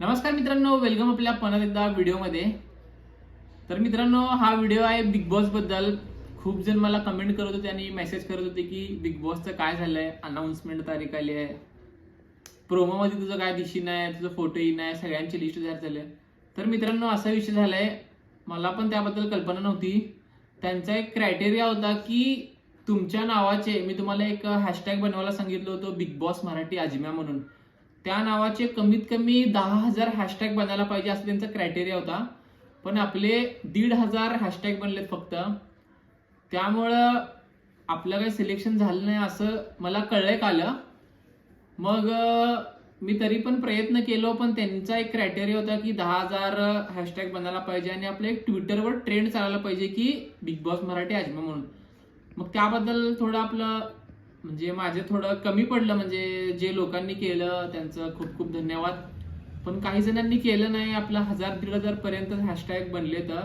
नमस्कार मित्रांनो वेलकम आपल्या परत एकदा व्हिडिओमध्ये. तर मित्रांनो हा व्हिडिओ आहे बिग बॉसबद्दल खूप जण मला कमेंट करत होते आणि मेसेज करत होते की बिग बॉसचं काय झालं आहे अनाऊन्समेंट तारीख आली आहे. प्रोमोमध्ये तुझं काय दिशी नाही तुझं फोटोही नाही सगळ्यांची लिस्ट तयार झाली आहे. तर मित्रांनो असा विषय झालाय. मला पण त्याबद्दल कल्पना नव्हती. त्यांचा एक क्रायटेरिया होता की तुमच्या नावाचे मी तुम्हाला एक हॅशटॅग बनवायला सांगितलं होतं बिग बॉस मराठी अजिम्या म्हणून. त्या नावाचे कमीत कमी दहा हजार हॅशटॅग बनायला पाहिजे असं त्यांचा क्रायटेरिया होता. पण आपले दीड हजार हॅशटॅग बनलेत फक्त. त्यामुळं आपलं काही सिलेक्शन झालं नाही असं मला कळलंय कालं मग मी तरी पण प्रयत्न केलो पण त्यांचा एक क्रायटेरिया होता की दहा हजार हॅशटॅग बनायला पाहिजे आणि आपलं एक ट्विटरवर ट्रेंड चालायला पाहिजे की बिग बॉस मराठी आजमा म्हणून. मग त्याबद्दल थोडं आपलं म्हणजे माझे थोडं कमी पडलं म्हणजे जे लोकांनी केलं त्यांचं खूप खूप धन्यवाद. पण काही जणांनी केलं नाही आपलं हजार दीड हजार पर्यंत हॅशटॅग बनले तर.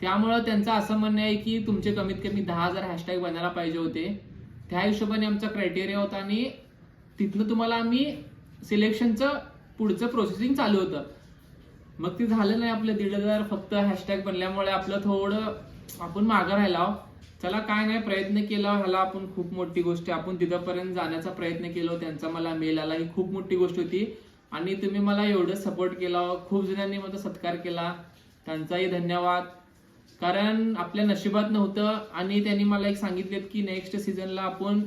त्यामुळं त्यांचं असं म्हणणं आहे की तुमचे कमीत कमी दहा हजार हॅशटॅग बनायला पाहिजे होते. त्या हिशोबाने आमचा क्रायटेरिया होता आणि तिथनं तुम्हाला आम्ही सिलेक्शनचं पुढचं प्रोसेसिंग चालू होतं. मग ते झालं नाही आपलं दीड हजार फक्त हॅशटॅग बनल्यामुळे आपलं थोडं आपण मागं राहिला. आहो. चला काय नाही प्रयत्न केला. ह्याला आपण खूप मोठी गोष्ट आहे. आपण तिथंपर्यंत जाण्याचा प्रयत्न केलो. त्यांचा मला मेल आला. ही खूप मोठी गोष्ट होती. आणि तुम्ही मला एवढं सपोर्ट केला. खूप जणांनी माझा सत्कार केला. त्यांचाही धन्यवाद. कारण आपल्या नशिबात नव्हतं. आणि त्यांनी मला एक सांगितलेत की नेक्स्ट सीझनला आपण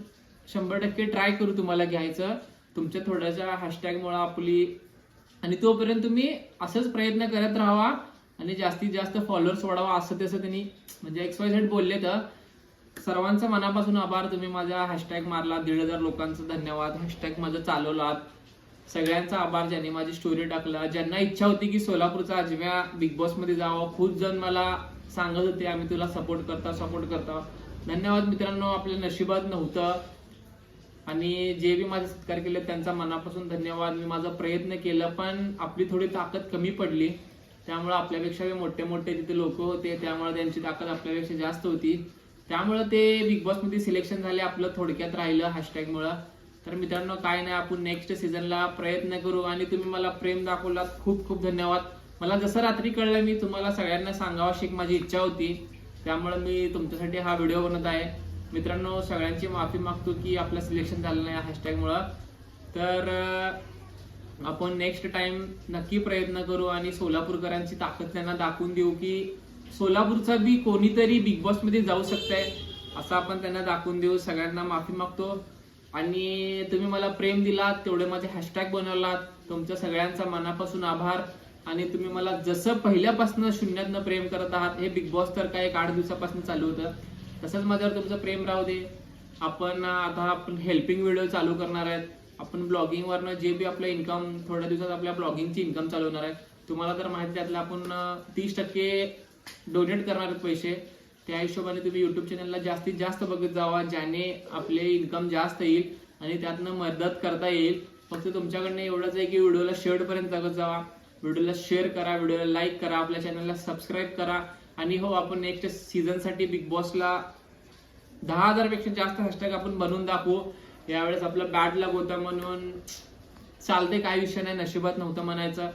शंभर टक्के ट्राय करू तुम्हाला घ्यायचं. तुमच्या थोड्याशा हॅशटॅगमुळे आपली आणि तोपर्यंत तुम्ही असंच प्रयत्न करत राहावा. आणि जास्तीत जास्त फॉलोअर्स वाढावा असं तसं त्यांनी म्हणजे एक्स वाय झेड बोलले तर सर्वांचा मनापासून आभार. तुम्ही माझा हॅशटॅग मारला दीड हजार लोकांचा धन्यवाद. हॅशटॅग माझं चालवलात. सगळ्यांचा आभार. ज्यांनी माझी स्टोरी टाकला. ज्यांना इच्छा होती की सोलापूरचा अजम्या बिग बॉसमध्ये जावं. खूप जण मला सांगत होते आम्ही तुला सपोर्ट करता सपोर्ट करता. धन्यवाद मित्रांनो. आपल्या नशिबात नव्हतं. आणि जे बी माझे सत्कार केले त्यांचा मनापासून धन्यवाद. मी माझा प्रयत्न केला पण आपली थोडी ताकद कमी पडली. त्यामुळे आपल्यापेक्षा मोठे मोठे तिथे लोक होते त्यामुळे त्यांची ताकद आपल्यापेक्षा जास्त होती. त्यामुळे ते बिग बॉसमध्ये सिलेक्शन झाले आपलं थोडक्यात राहिलं हॅशटॅग मुळे. तर मित्रांनो काय नाही आपण नेक्स्ट सीझनला प्रयत्न करू आणि तुम्ही मला प्रेम दाखवलात. खूप खूप धन्यवाद. मला जसं रात्री कळलं मी तुम्हाला सगळ्यांना सांगावं अशी एक माझी इच्छा होती. त्यामुळे मी तुमच्यासाठी हा व्हिडिओ बनत आहे. मित्रांनो सगळ्यांची माफी मागतो की आपलं सिलेक्शन झालं नाही हॅशटॅग मुळे. तर आपण नेक्स्ट टाइम नक्की प्रयत्न करू आणि सोलापूरकरांची ताकद त्यांना दाखवून देऊ की सोलापूरचा बी कोणीतरी बिग बॉसमध्ये जाऊ शकताय असं आपण त्यांना दाखवून देऊ. सगळ्यांना माफी मागतो. आणि तुम्ही मला प्रेम दिलात तेवढे माझे हॅशटॅग बनवलात. तुमच्या सगळ्यांचा मनापासून आभार. आणि तुम्ही मला जसं पहिल्यापासून शून्यातनं प्रेम करत आहात हे बिग बॉस तर काय एक आठ दिवसापासून चालू होतं. तसंच माझ्यावर तुमचं प्रेम राहू दे. आपण आता आपण हेल्पिंग व्हिडिओ चालू करणार आहेत. आपण ब्लॉगिंग वरनं जे बी आपलं इन्कम थोड्या दिवसात आपल्या ब्लॉगिंगची इन्कम चालू होणार आहे. तुम्हाला तर माहिती त्यातलं आपण तीस टक्के डोनेट करणार आहेत पैसे. त्या हिशोबाने तुम्ही युट्यूब चॅनलला जास्तीत जास्त बघत जावा ज्याने आपले इन्कम जास्त येईल आणि त्यातनं मदत करता येईल. फक्त तुमच्याकडनं एवढंच आहे की व्हिडिओला शेवटपर्यंत बघत जगत जावा. व्हिडिओला शेअर करा व्हिडिओला लाईक करा आपल्या चॅनलला सबस्क्राईब करा. आणि हो आपण नेक्स्ट सीझनसाठी बिग बॉसला दहा हजारपेक्षा जास्त हॅशटॅग आपण बनवून दाखवू. यावेळेस आपलं बॅड लग होता म्हणून चालते काय विषय नाही नशिबात नव्हतं म्हणायचं.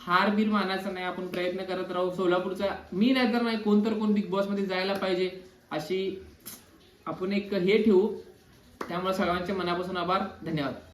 हार बीर मानायचं नाही आपण प्रयत्न करत राहू. सोलापूरचा मी नाही तर नाही कोण तर कोण बिग बॉसमध्ये जायला पाहिजे. अशी आपण एक हे ठेवू. त्यामुळे सगळ्यांच्या मनापासून आभार धन्यवाद.